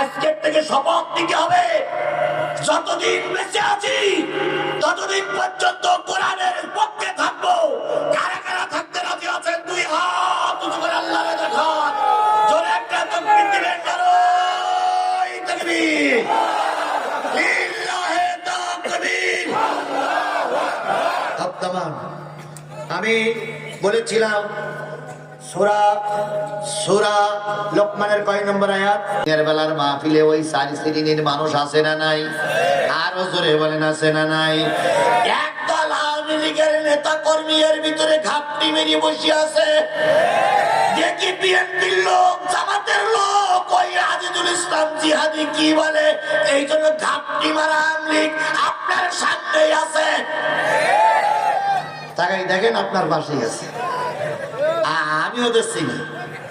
আজকের থেকে শপথ নিতে হবে। যতদিন বেঁচে আছি, ততদিন পর্যন্ত কোরআনের পক্ষে থাকব। কারা কারা থাকতে রাজি আছেন, দুই হাত উঁচু আত্মামান আমি বলেছিলাম সুরা সুরা লোকমানের কয় নম্বর আয়াত? দিনের বেলার মাহফিলে ওই সারি শ্রেণির মানুষ আছে না নাই? আরও জোরে বলেন, আছে না নাই? একদল আওয়ামী লীগের নেতা কর্মীর ভিতরে ঘাপটি মেরিয়ে বসে আছে। দেখি বিএনপির লোক, জামাতের লোক, ওই আজিজুল ইসলাম জিহাদি কি বলে? এই জন্য ঘাপটি মারা আওয়ামী লীগ আপনার সামনেই আছে। তাকাই দেখেন, আপনার পাশেই আছে। Ah, meu Deus do céu.